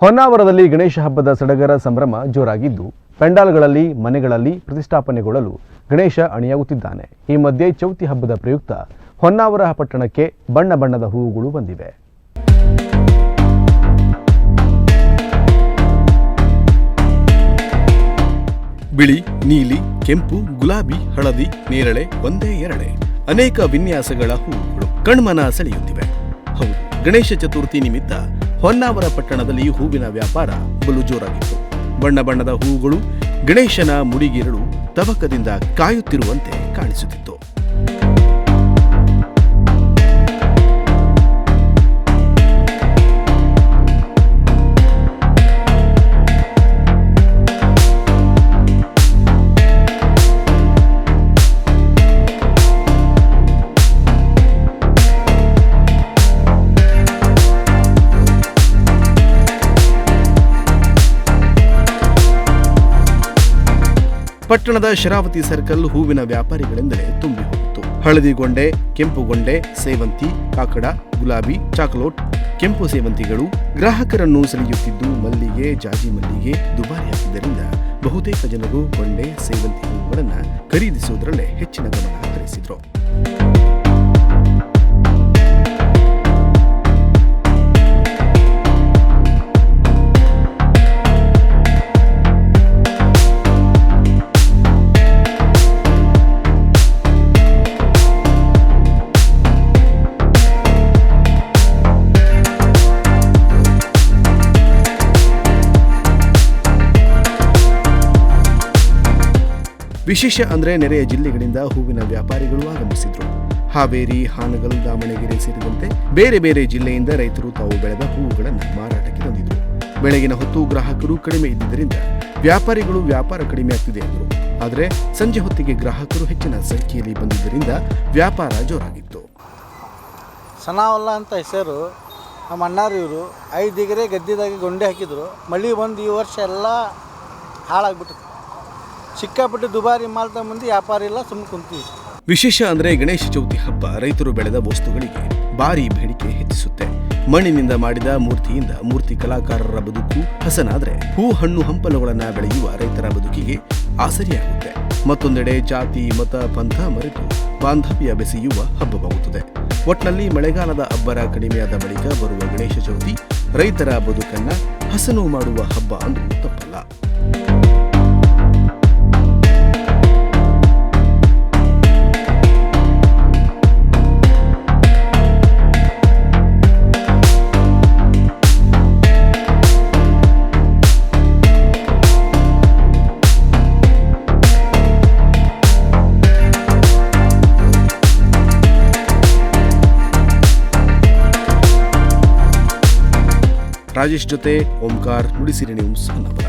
ಹೊನ್ನಾವರದಲ್ಲಿ ಗಣೇಶ ಹಬ್ಬದ ಸಡಗರ ಸಂಭ್ರಮ ಜೋರಾಗಿದ್ದು, ಪೆಂಡಾಲ್ಗಳಲ್ಲಿ, ಮನೆಗಳಲ್ಲಿ ಪ್ರತಿಷ್ಠಾಪನೆಗೊಳ್ಳಲು ಗಣೇಶ ಅಣಿಯಾಗುತ್ತಿದ್ದಾನೆ. ಈ ಮಧ್ಯೆ ಚೌತಿ ಹಬ್ಬದ ಪ್ರಯುಕ್ತ ಹೊನ್ನಾವರ ಪಟ್ಟಣಕ್ಕೆ ಬಣ್ಣ ಬಣ್ಣದ ಹೂವುಗಳು ಬಂದಿವೆ. ಬಿಳಿ, ನೀಲಿ, ಕೆಂಪು, ಗುಲಾಬಿ, ಹಳದಿ, ನೇರಳೆ, ಒಂದೇ ಎರಡೆ ಅನೇಕ ವಿನ್ಯಾಸಗಳ ಹೂವುಗಳು ಕಣ್ಮನ ಸೆಳೆಯುತ್ತಿವೆ. ಹೌದು, ಗಣೇಶ ಚತುರ್ಥಿ ನಿಮಿತ್ತ ಹೊನ್ನಾವರ ಪಟ್ಟಣದಲ್ಲಿ ಹೂವಿನ ವ್ಯಾಪಾರ ಬಲು ಜೋರಾಗಿತ್ತು ಬಣ್ಣ ಬಣ್ಣದ ಹೂವುಗಳು ಗಣೇಶನ ಮುಡಿಗಿರಳು ತವಕದಿಂದ ಕಾಯುತ್ತಿರುವಂತೆ ಕಾಣಿಸುತ್ತಿತ್ತು. ಪಟ್ಟಣದ ಶರಾವತಿ ಸರ್ಕಲ್ ಹೂವಿನ ವ್ಯಾಪಾರಿಗಳೆಂದರೆ ತುಂಬಿ ಹೋಗಿತ್ತು ಹಳದಿಗೊಂಡೆ, ಕೆಂಪುಗೊಂಡೆ, ಸೇವಂತಿ, ಕಾಕಡ, ಗುಲಾಬಿ, ಚಾಕೊಲೇಟ್, ಕೆಂಪು ಸೇವಂತಿಗಳು ಗ್ರಾಹಕರನ್ನು ಸೆಳೆಯುತ್ತಿದ್ದು ಮಲ್ಲಿಗೆ, ಜಾಜಿ ಮಲ್ಲಿಗೆ ದುಬಾರಿಯಾಗಿದ್ದರಿಂದ ಬಹುತೇಕ ಜನರು ಗೊಂಡೆ, ಸೇವಂತಿ ಹೂವುಗಳನ್ನು ಖರೀದಿಸುವುದರಲ್ಲೇ ಹೆಚ್ಚಿನ ಗಮನ ಹರಿಸಿದ್ರು. ವಿಶೇಷ ಅಂದರೆ ನೆರೆಯ ಜಿಲ್ಲೆಗಳಿಂದ ಹೂವಿನ ವ್ಯಾಪಾರಿಗಳು ಆಗಮಿಸಿದ್ರು. ಹಾವೇರಿ, ಹಾನಗಲ್, ದಾವಣಗೆರೆ ಸೇರಿದಂತೆ ಬೇರೆ ಬೇರೆ ಜಿಲ್ಲೆಯಿಂದ ರೈತರು ತಾವು ಬೆಳೆದ ಹೂವುಗಳನ್ನು ಮಾರಾಟಕ್ಕೆ ತಂದಿದ್ರು ಬೆಳಗಿನ ಹೊತ್ತು ಗ್ರಾಹಕರು ಕಡಿಮೆ ಇದ್ದಿದ್ದರಿಂದ ವ್ಯಾಪಾರಿಗಳು ವ್ಯಾಪಾರ ಕಡಿಮೆ ಆಗ್ತಿದೆ ಎಂದರು ಆದರೆ ಸಂಜೆ ಹೊತ್ತಿಗೆ ಗ್ರಾಹಕರು ಹೆಚ್ಚಿನ ಸಂಖ್ಯೆಯಲ್ಲಿ ಬಂದಿದ್ದರಿಂದ ವ್ಯಾಪಾರ ಜೋರಾಗಿತ್ತು. ಸನಾವಲ್ಲ ಅಂತ ಹೆಸರು ನಮ್ಮ ಅಣ್ಣಾರು ಇವರು ಐದು ಎಕರೆ ಗದ್ದೆದಾಗಿ ಗೊಂಡೆ ಹಾಕಿದ್ರು. ಮಳೆ ಬಂದು ಈ ವರ್ಷ ಎಲ್ಲ ಹಾಳಾಗ್ಬಿಟ್ಟಿತ್ತು. ಸಿಕ್ಕಾಪಟ್ಟೆ ದುಬಾರಿ ಮಾಲ್ ಮಂದಿ ವ್ಯಾಪಾರ ಇಲ್ಲ ಸುಮ್ಮನೆ ಕುಂತೀವಿ. ವಿಶೇಷ ಅಂದ್ರೆ ಗಣೇಶ ಚೌತಿ ಹಬ್ಬ ರೈತರು ಬೆಳೆದ ವಸ್ತುಗಳಿಗೆ ಭಾರಿ ಬೇಡಿಕೆ ಹೆಚ್ಚಿಸುತ್ತೆ. ಮಣ್ಣಿನಿಂದ ಮಾಡಿದ ಮೂರ್ತಿಯಿಂದ ಮೂರ್ತಿ ಕಲಾಕಾರರ ಬದುಕು ಹಸನಾದರೆ ಹೂ ಹಣ್ಣು ಹಂಪಲುಗಳನ್ನ ಬೆಳೆಯುವ ರೈತರ ಬದುಕಿಗೆ ಆಸರಿಯಾಗುತ್ತೆ. ಮತ್ತೊಂದೆಡೆ ಜಾತಿ, ಮತ, ಪಂಥ ಮರೆತು ಬಾಂಧವ್ಯ ಬೆಸೆಯುವ ಹಬ್ಬವಾಗುತ್ತದೆ. ಒಟ್ನಲ್ಲಿ ಮಳೆಗಾಲದ ಅಬ್ಬರ ಕಡಿಮೆಯಾದ ಬಳಿಕ ಬರುವ ಗಣೇಶ ಚೌತಿ ರೈತರ ಬದುಕನ್ನ ಹಸನು ಮಾಡುವ ಹಬ್ಬ ಅಂದ್ರೂ ರಾಜೇಶ್ ಜೊತೆ ಓಂಕಾರ್ ನುಡಿಸಿರಿ ನ್ಯೂಸ್ ಹೊನ್ನಾವರ